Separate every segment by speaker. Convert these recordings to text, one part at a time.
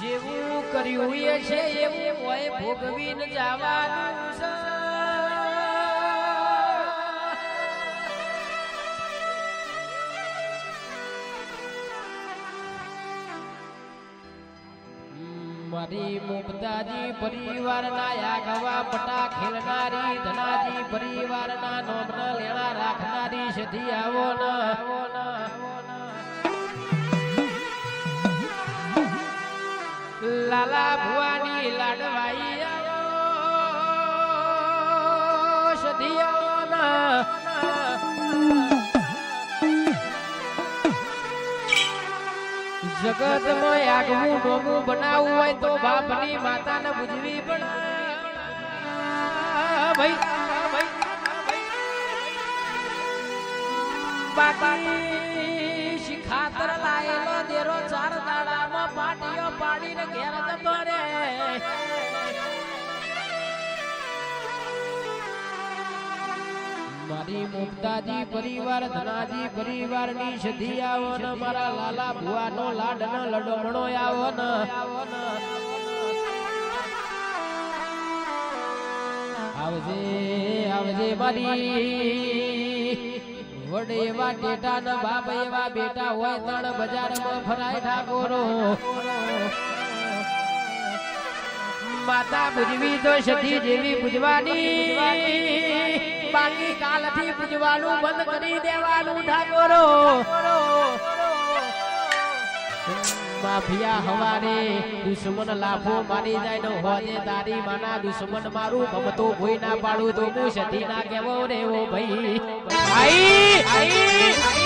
Speaker 1: જેવું કર્યું એ છે એવું હોય ભોગવીને જવાનું છે. મારી મુમતાજી પરિવારના યાગવા પટા ખેલનારી, ધનાજી પરિવારના નોમના લેણા રાખનારી સધી આવો લાલા ભુવાની લાડવાઈ આવો, સધી આવો જગતમાં આગવું ડોમું બનાવવું હોય તો બાપની માતાને પૂજવી પડે ભાઈ શિખાતર લાયેલો દેરો ચાર પાટીઓ પાડીને ઘેર જતો રે. મારી મુક્તાજી પરિવાર, ધનાજી પરિવારની સધી આવો ને, મારા લાલા ભુવાનો લાડ ન લડમણો આવો ને. આવજે આવજે મારી. વડે એવા ટેટા ને બાપ, એવા બેટા હોય તણ બજારમાં ફરાય ઠાકોરો. માતા પૂજવી તો સતી જેવી પૂજવાની. બાકી કાલથી પૂજવાનું બંધ કરી દેવાનું ઠાકોરો. માફિયા હવારે દુશ્મન લાફો મારી જાય નો હોજે તારી માના દુશ્મન મારું ગમતો કોઈ ના પાડું તો હું સતી ના કેવો રે ઓ ભાઈ આઈ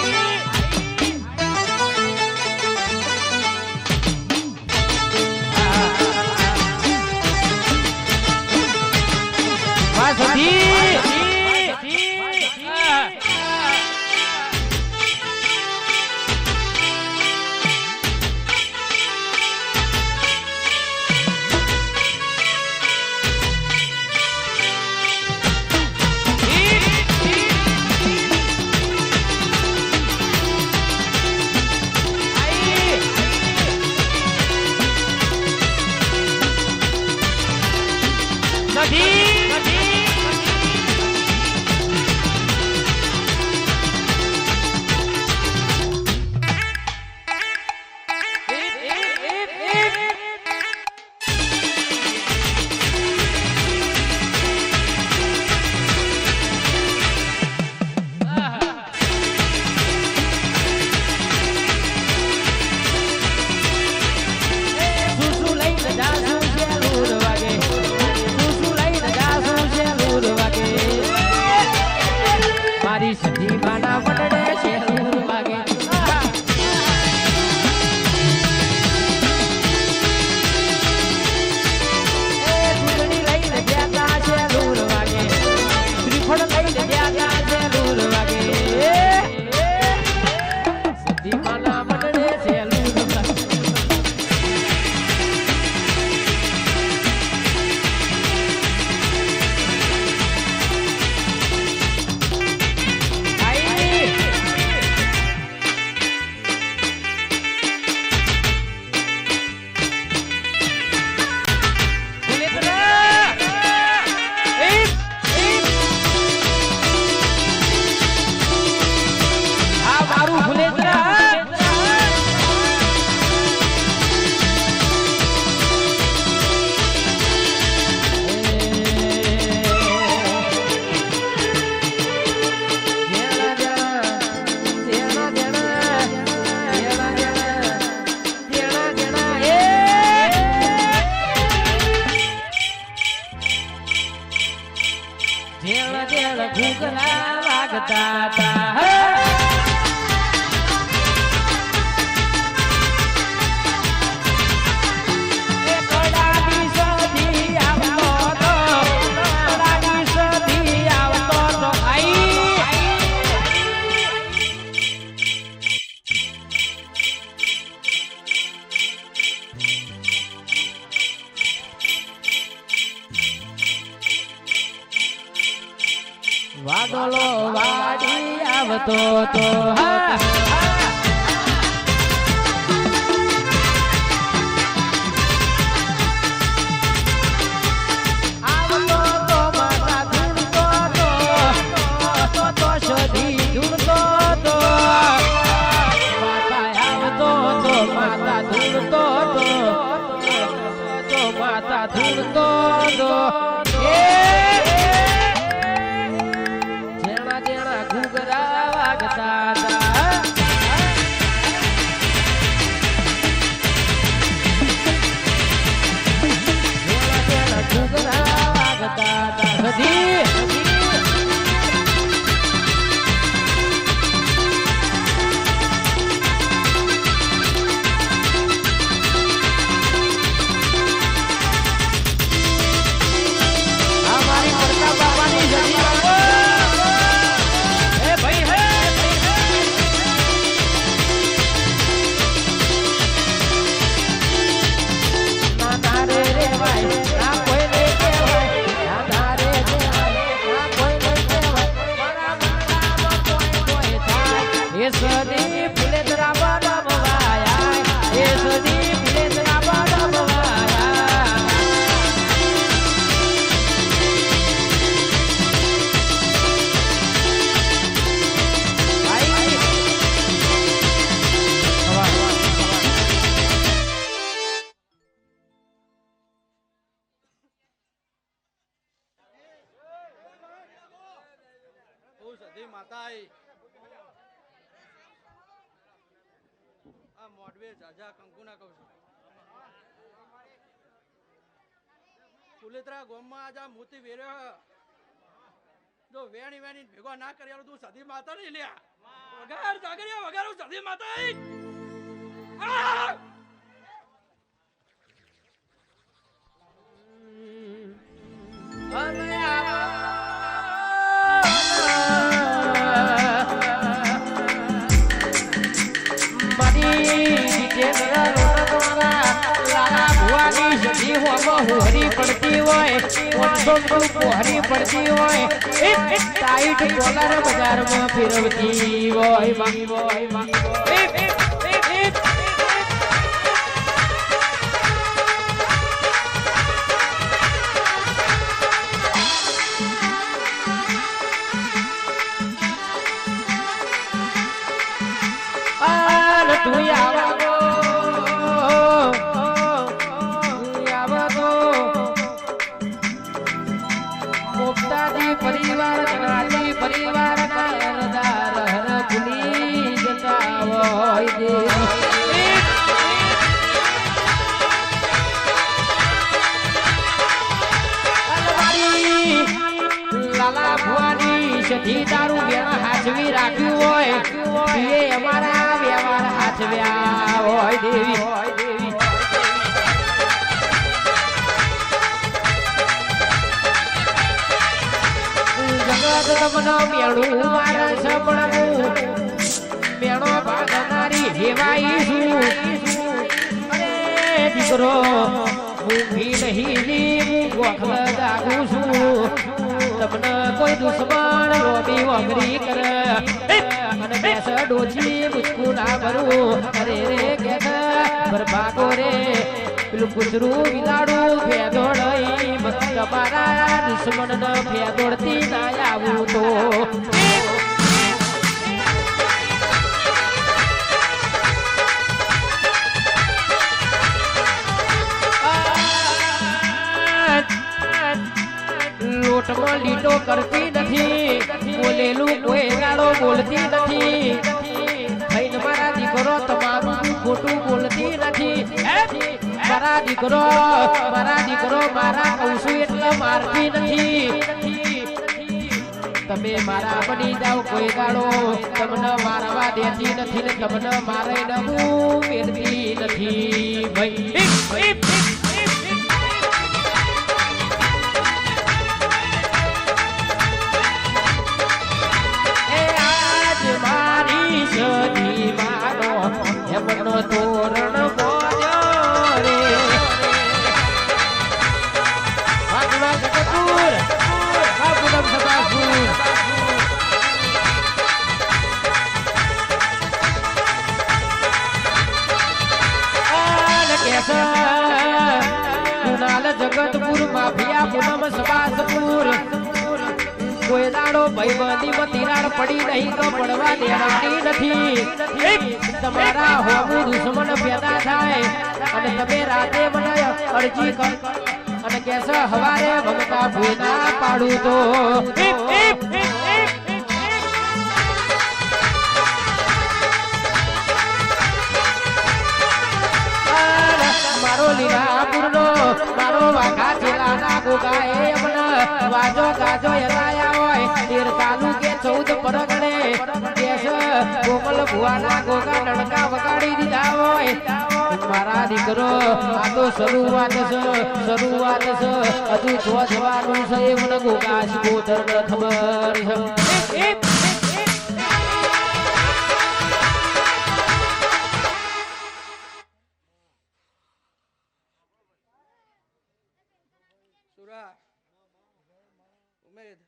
Speaker 1: that જતો તો હા. આવતો તો તો તો શોધી હું
Speaker 2: સધી માતા આઈ. આ મોડવે ઝાઝા કંકુના કહું છું. કુલેત્રા ગોમમાં આજ મોતી વેર્યો જો વેણી વેણી ભેગો ના કર્યા તું સદી માતા નહીં લ્યા. વગર જાગર્યા વગર હું સદી માતા
Speaker 1: પડતી હોય પાંચસો રૂપિયા હોરી પડતી હોય. એ એ ટાઈટ કોલર બજારમાં ફેરવતી હોય તારું વેણ હાચવી રાખ્યું હોય. એ અમારા વ્યવહાર હાચવ્યા હોય દેવી. તમનો મેળું મારે સપણવું મેળો ભાગનારી હેવાઈ છું અરે દીકરો, હું નહીં લી ગોખલ જાગું છું. તમને કોઈ દુશ્મન રોબી વગરી કરે. અને બેસ ડોચી મુચકું ના ભરું. અરે રે કે બરબાગો રે. પેલું કૂતરું તમારા દુશ્મન ભેદોડતી ના આવું તો. લોટમાં લીટો કરતી નથી, બોલેલું કોઈ ગાળો બોલતી નથી. દીકરો, મારા દીકરો, મારા કહું છું એટલે મારતી નથી. તમે મારા બની જાઓ, કોઈ ગાળો તમને મારવા દેતી નથી તમને મારે નવું મેળવી નથી. ભાઈ. પૂનમ કોઈ દાડો ભાઈબંધી માં પડી નહીં તો પડવા દેવાની નથી. તમારા હોવું દુશ્મન પેદા થાય અને તમે રાતે મને અરજી કર અને કે હવારે ભગતા ભૂના પાડું તો. મારો લીલાપુરનો મારો વાઘા જિલ્લાના ગોગાએ અમને વાજો ગાજો એલાયા હોય. તેર તાલુકે ચૌદ પરગણે કેશ કોમલ ભુવાના ગોગા નડકા વગાડી દીધા હોય. મારા દીકરો, આ તો શરૂઆત છે શરૂઆત છે. હજુ જો જવાનું છે એ મને ગોગા શિકોતર ખબર છે.
Speaker 2: ઉમેદ.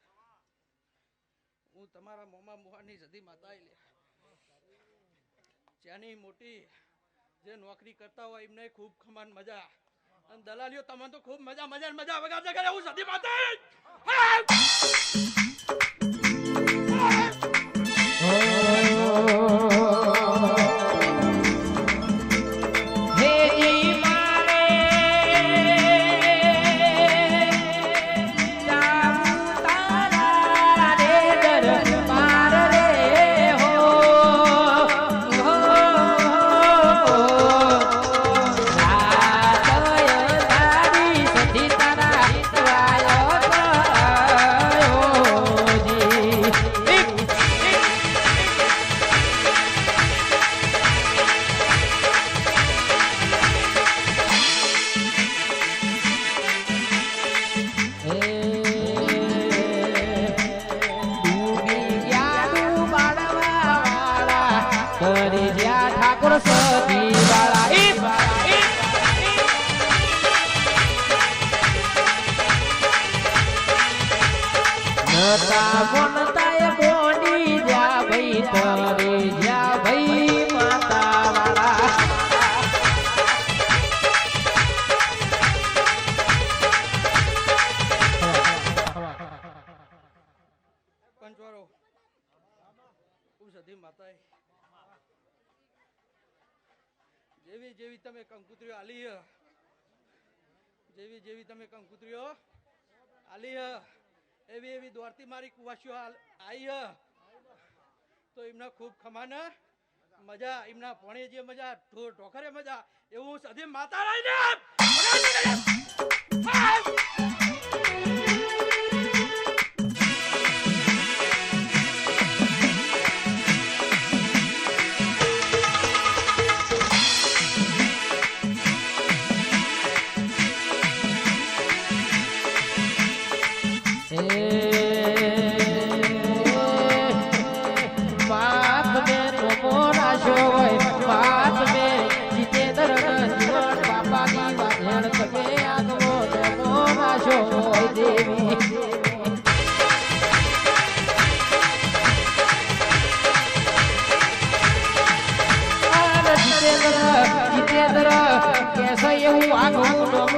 Speaker 2: હું તમારા મોમાં મોહાની સદી માતા લે. જ્યાંની મોટી જે નોકરી કરતા હોય એમને ખૂબ ખમાન મજા. અને દલાલીઓ તમને તો ખૂબ મજા મજા મજા વગાડતા કરે હું સદી માતા
Speaker 1: જેવી
Speaker 2: જેવી તમે કંકુતરીઓ આલી જેવી જેવી તમે કંકુતરીઓ આલી એવી એવી દોડતી મારી કુવાસીઓ આવી તો એમના ખૂબ ખમાન મજા, એમના ભણે જે મજા ઢોકરે મજા, એવું સધી માતા રહીને
Speaker 1: 安装